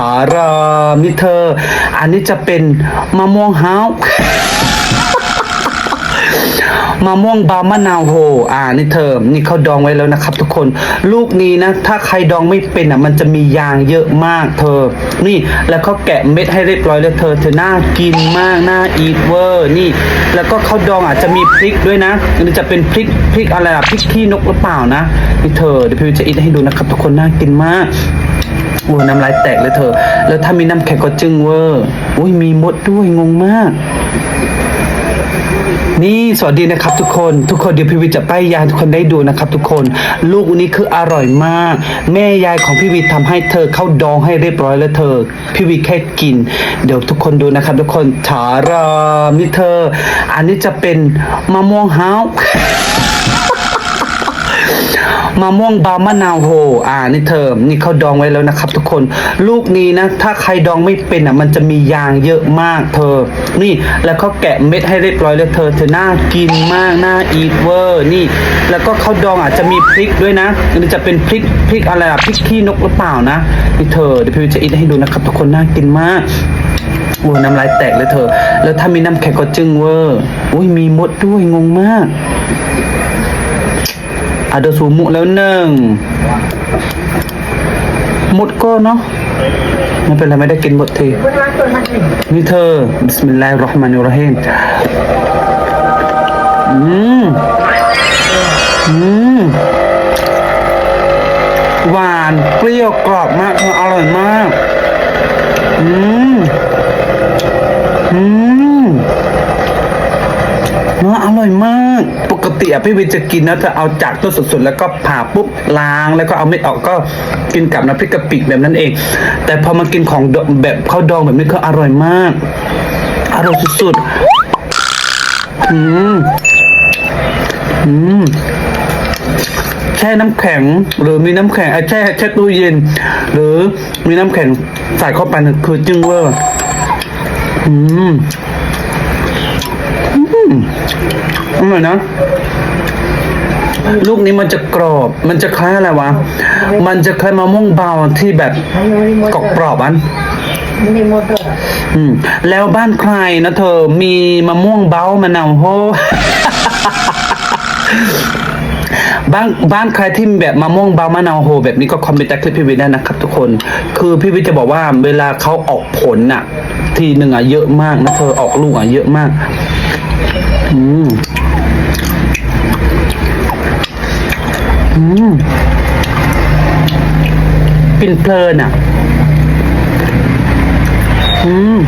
อารอมิเธอ อันนี้จะเป็นมะม่วงฮาวมะม่วงบามะนาวโฮ อ่า นี่เธอ นี่เขาดองไว้แล้วนะครับ ทุกคน ลูกนี้นะ ถ้าใครดองไม่เป็นอะ มันจะมียางเยอะมากเธอ นี่ แล้วเขาแกะเม็ดให้เรียบร้อยแล้วเธอ เธอน่ากินมาก น่าอีทเวอร์ นี่ แล้วก็เขาดองอาจจะมีพริกด้วยนะอันนี้จะเป็นพริก พริกอะไรอะพริกขี้นกหรือเปล่านะ นี่เธอ เดี๋ยวพี่จะอีทให้ดูนะครับ ทุกคน น่ากินมาก โอ้น้ำลายแตกเลยเธอ แล้วถ้ามีน้ำแข็งก็จึงเวอร์อุ้ยมีมดด้วยงงมาก นี่สวัสดีนะครับ ทุกคนทุกคนเดี๋ยวพี่วิจะป้ายยาทุกคนได้ดูนะครับ ทุกคน ลูกนี้คืออร่อยมาก แม่ยายของพี่วิทำให้เธอเข้าดองให้เรียบร้อยแล้วเธอ พี่วิแค่กิน เดี๋ยวทุกคนดูนะครับ ทุกคนฉารอมิเธอ อันนี้จะเป็นมะม่วงฮาว มะม่วงบามะนาวโฮอ่านี่เธอนี่เขาดองไว้แล้วนะครับ ทุกคนลูกนี้นะ ถ้าใครดองไม่เป็นอะมันจะมียางเยอะมากเธอ นี่แล้วเขาแกะเม็ดให้เรียบร้อยแล้วเธอเธอน่ากินมากน่าอีทเวอร์นี่ แล้วก็เขาดองอาจจะมีพริกด้วยนะอันนี้จะเป็นพริกพริกอะไรอะพริกขี้นกหรือเปล่านะนี่เธอเดี๋ยวพี่วิวจะอีทให้ดูนะครับ ทุกคนน่ากินมากโอ้น้ำลายแตกเลยเธอ แล้วถ้ามีน้ำแข็งก็จึงเวอร์อุ้ยมีมดด้วยงงมาก ada sumuk แล้วหนึ่งหมดก็เนาะไม่เป็นไรไม่ได้กินหมดทีนี่เธอบิสมิลลาฮิรเราะห์มานิรเราะฮีมอืมอืมหวานเปรี้ยวกรอบมากเธออร่อยมาก อืม อืม นื้ออร่อยมาก ปกติพี่วินจะกินนะจะเอาจากต้นสดๆแล้วก็ผ่าปุ๊บล้างแล้วก็เอาเม็ดออกก็กินกับน้ำพริกกะปิแบบนั้นเอง แต่พอมากินของแบบข้าวดองแบบนี้ก็อร่อยมาก อร่อยสุดๆอืมอืมแช่น้ำแข็งหรือมีน้ำแข็งไอแช่แช่ตู้เย็น หรือมีน้ำแข็งใส่เข้าไปนี่ยคือจึงเวอร์อืมอ ร่อยนะ ลูกนี้มันจะกรอบ มันจะคล้ายอะไรวะ มันจะคล้ายมะม่วงเบาที่แบบกรอบกรอบอันอืม แล้วบ้านใครนะเธอ มีมะม่วงเบามะนาวโฮบ้านบ้านใครที่แบบมะม่วงเบามะนาวโฮแบบนี้ก็คอมเมนต์ใต้คลิปพี่วิทได้นะครับทุกคน คือพี่วิทจะบอกว่าเวลาเขาออกผลน่ะ ทีหนึ่งอะเยอะมากนะเธอออกลูกอะเยอะมาก อืมอืมกินเพลินอะ อืม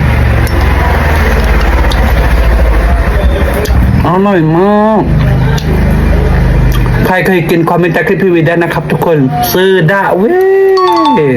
อร่อยมากใครเคยกินคอมเมนต์ใต้คลิปพีวีได้นะครับทุกคน ซื้อได้เว้ย